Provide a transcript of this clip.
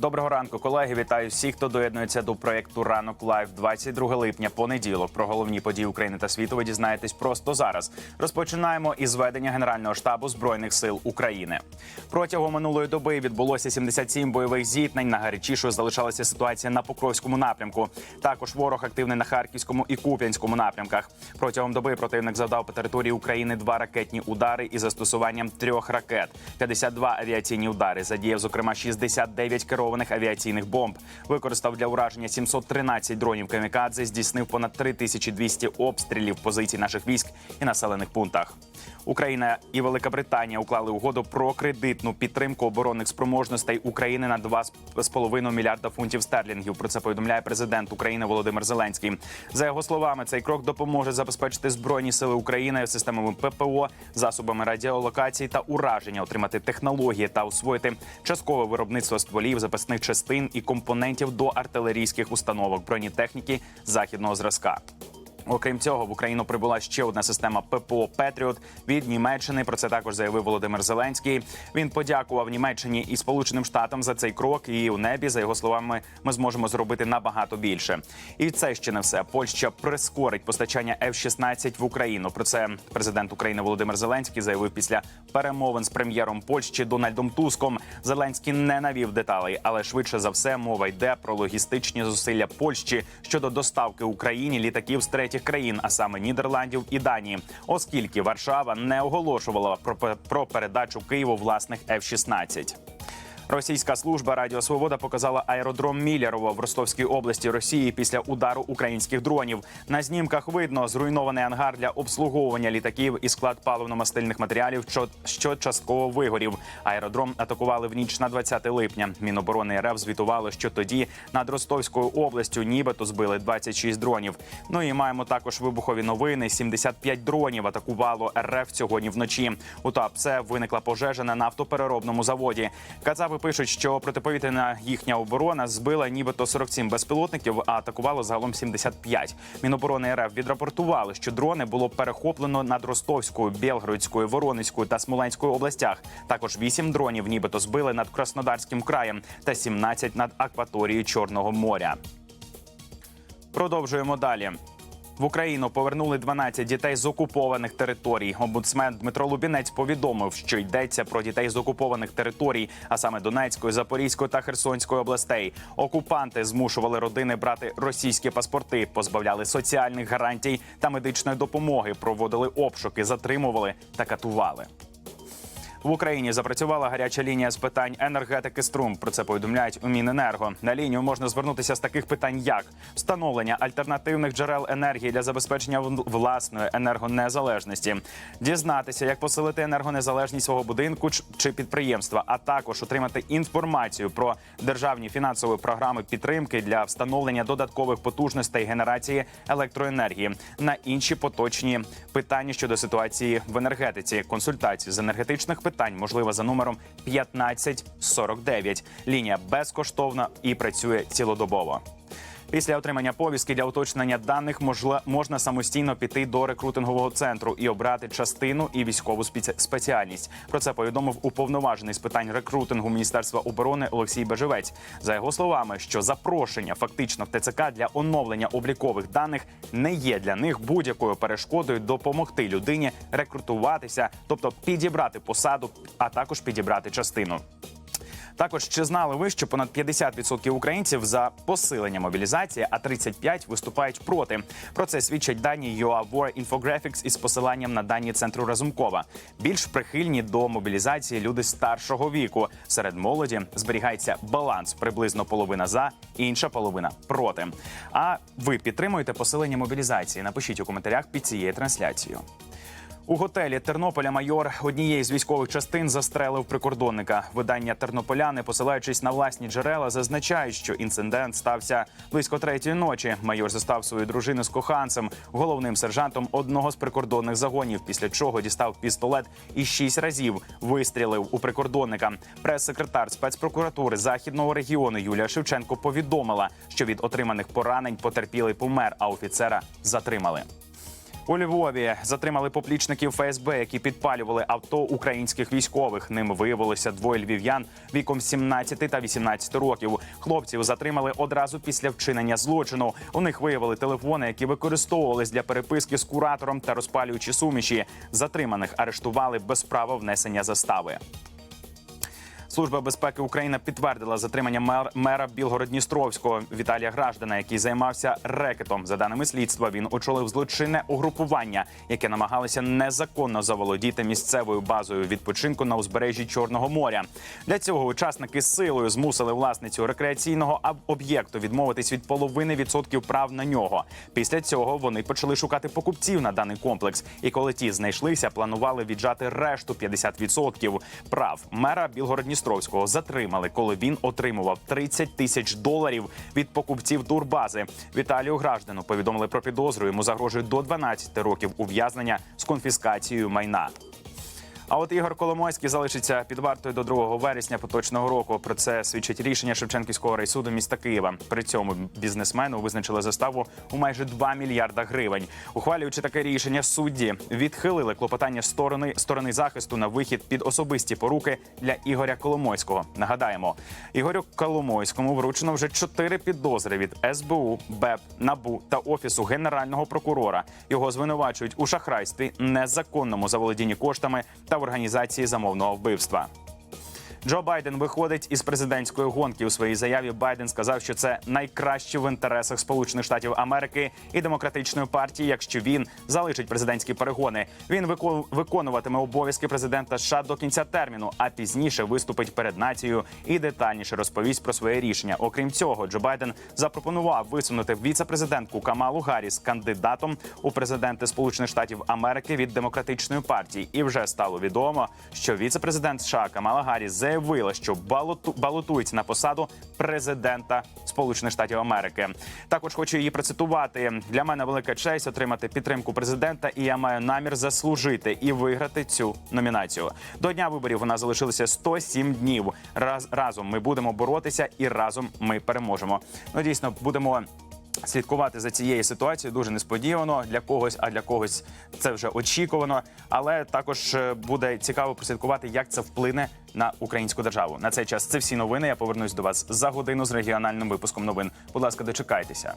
Доброго ранку, колеги. Вітаю всіх, хто доєднується до проєкту Ранок Лайв 22 липня, понеділок. Про головні події України та світу ви дізнаєтесь просто зараз. Розпочинаємо із ведення Генерального штабу збройних сил України. Протягом минулої доби відбулося 77 бойових зіткнень. Найгарячішою залишалася ситуація на Покровському напрямку. Також ворог активний на Харківському і Куп'янському напрямках. Протягом доби противник завдав по території України два ракетні удари із застосуванням трьох ракет, 52 авіаційні удари. Задіяв зокрема 69 керованих авіаційних бомб. Використав для ураження 713 дронів камікадзе. Здійснив понад 3200 обстрілів позицій наших військ і населених пунктах. Україна і Велика Британія уклали угоду про кредитну підтримку оборонних спроможностей України на 2,5 мільярда фунтів стерлінгів. Про це повідомляє президент України Володимир Зеленський. За його словами, цей крок допоможе забезпечити збройні сили України системами ППО, засобами радіолокації та ураження, отримати технології та освоїти часткове виробництво стволів, запасних частин і компонентів до артилерійських установок бронетехніки західного зразка. Окрім цього, в Україну прибула ще одна система ППО Петріот від Німеччини. Про це також заявив Володимир Зеленський. Він подякував Німеччині і Сполученим Штатам за цей крок. І у небі, за його словами, ми зможемо зробити набагато більше. І це ще не все. Польща прискорить постачання F-16 в Україну. Про це президент України Володимир Зеленський заявив після перемовин з прем'єром Польщі Дональдом Туском. Зеленський не навів деталей, але швидше за все мова йде про логістичні зусилля Польщі щодо доставки Україні літаків з третіх країн, а саме Нідерландів і Данії, оскільки Варшава не оголошувала про, про передачу Києву власних F-16. Російська служба Радіо Свобода показала аеродром Мілєрово в Ростовській області Росії після удару українських дронів. На знімках видно зруйнований ангар для обслуговування літаків і склад паливно-мастильних матеріалів, що, частково вигорів. Аеродром атакували в ніч на 20 липня. Міноборони РФ звітували, що тоді над Ростовською областю нібито збили 26 дронів. Ну і маємо також вибухові новини. 75 дронів атакувало РФ сьогодні вночі. У ТАПСЕ виникла пожежа на нафтопереробному заводі. Кацапи пишуть, що протиповітряна їхня оборона збила нібито 47 безпілотників, а атакувало загалом 75. Міноборони РФ відрапортували, що дрони було перехоплено над Ростовською, Білгородською, Воронезькою та Смоленською областях. Також 8 дронів нібито збили над Краснодарським краєм та 17 над акваторією Чорного моря. Продовжуємо далі. В Україну повернули 12 дітей з окупованих територій. Омбудсмен Дмитро Лубінець повідомив, що йдеться про дітей з окупованих територій, а саме Донецької, Запорізької та Херсонської областей. Окупанти змушували родини брати російські паспорти, позбавляли соціальних гарантій та медичної допомоги, проводили обшуки, затримували та катували. В Україні запрацювала гаряча лінія з питань енергетики струм. Про це повідомляють у Міненерго. На лінію можна звернутися з таких питань, як встановлення альтернативних джерел енергії для забезпечення власної енергонезалежності, дізнатися, як посилити енергонезалежність свого будинку чи підприємства, а також отримати інформацію про державні фінансові програми підтримки для встановлення додаткових потужностей генерації електроенергії на інші поточні питання щодо ситуації в енергетиці. Консультації з енергетичних питань можлива за номером 1549. Лінія безкоштовна і працює цілодобово. Після отримання повістки для уточнення даних можна самостійно піти до рекрутингового центру і обрати частину і військову спеці- спеціальність. Про це повідомив уповноважений з питань рекрутингу Міністерства оборони Олексій Бежевець. За його словами, що запрошення фактично в ТЦК для оновлення облікових даних не є для них будь-якою перешкодою допомогти людині рекрутуватися, тобто підібрати посаду, а також підібрати частину. Також чи знали ви, що понад 50% українців за посилення мобілізації, а 35% виступають проти. Про це свідчать дані UA War Infographics із посиланням на дані центру Разумкова. Більш прихильні до мобілізації люди старшого віку. Серед молоді зберігається баланс приблизно половина за, інша половина проти. А ви підтримуєте посилення мобілізації? Напишіть у коментарях під цією трансляцією. У готелі Тернополя майор однієї з військових частин застрелив прикордонника. Видання тернополяни, посилаючись на власні джерела, зазначають, що інцидент стався близько третьої ночі. Майор застав свою дружину з коханцем, головним сержантом одного з прикордонних загонів. Після чого дістав пістолет і шість разів вистрілив у прикордонника. Прес-секретар спецпрокуратури західного регіону Юлія Шевченко повідомила, що від отриманих поранень потерпілий помер, а офіцера затримали. У Львові затримали поплічників ФСБ, які підпалювали авто українських військових. Ним виявилося двоє львів'ян віком 17 та 18 років. Хлопців затримали одразу після вчинення злочину. У них виявили телефони, які використовувались для переписки з куратором та розпалюючі суміші. Затриманих арештували без права внесення застави. Служба безпеки України підтвердила затримання мер- мера Білгород-Дністровського Віталія Граждана, який займався рекетом. За даними слідства, він очолив злочинне угрупування, яке намагалося незаконно заволодіти місцевою базою відпочинку на узбережжі Чорного моря. Для цього учасники силою змусили власницю рекреаційного об'єкту відмовитись від половини відсотків прав на нього. Після цього вони почали шукати покупців на даний комплекс. І коли ті знайшлися, планували віджати решту 50% прав. Мера Білгород-Дністровського затримали, коли він отримував 30 тисяч доларів від покупців турбази. Віталію Граждану повідомили про підозру. Йому загрожує до 12 років ув'язнення з конфіскацією майна. А от Ігор Коломойський залишиться під вартою до 2 вересня поточного року. Про це свідчить рішення Шевченківського райсуду міста Києва. При цьому бізнесмену визначили заставу у майже 2 мільярда гривень. Ухвалюючи таке рішення, судді відхилили клопотання сторони сторони захисту на вихід під особисті поруки для Ігоря Коломойського. Нагадаємо, Ігорю Коломойському вручено вже чотири підозри від СБУ, БЕП, НАБУ та офісу генерального прокурора. Його звинувачують у шахрайстві, незаконному заволодінні коштами та в організації замовного вбивства. Джо Байден виходить із президентської гонки. У своїй заяві Байден сказав, що це найкраще в інтересах Сполучених Штатів Америки і демократичної партії, якщо він залишить президентські перегони. Він виконуватиме обов'язки президента США до кінця терміну, а пізніше виступить перед нацією і детальніше розповість про своє рішення. Окрім цього, Джо Байден запропонував висунути віце-президентку Камалу Гарріс кандидатом у президенти Сполучених Штатів Америки від демократичної партії. І вже стало відомо, що віце-президент США Камала Гарріс заявила, що балоту балотується на посаду президента Сполучених Штатів Америки. Також хочу її процитувати. Для мене велика честь отримати підтримку президента, і я маю намір заслужити і виграти цю номінацію. До дня виборів у нас залишилося 107 днів. Раз разом ми будемо боротися, і разом ми переможемо. Ну дійсно будемо. Слідкувати за цією ситуацією дуже несподівано для когось, а для когось це вже очікувано. Але також е, буде цікаво прослідкувати, як це вплине на українську державу. На цей час це всі новини. Я повернусь до вас за годину з регіональним випуском новин. Будь ласка, дочекайтеся.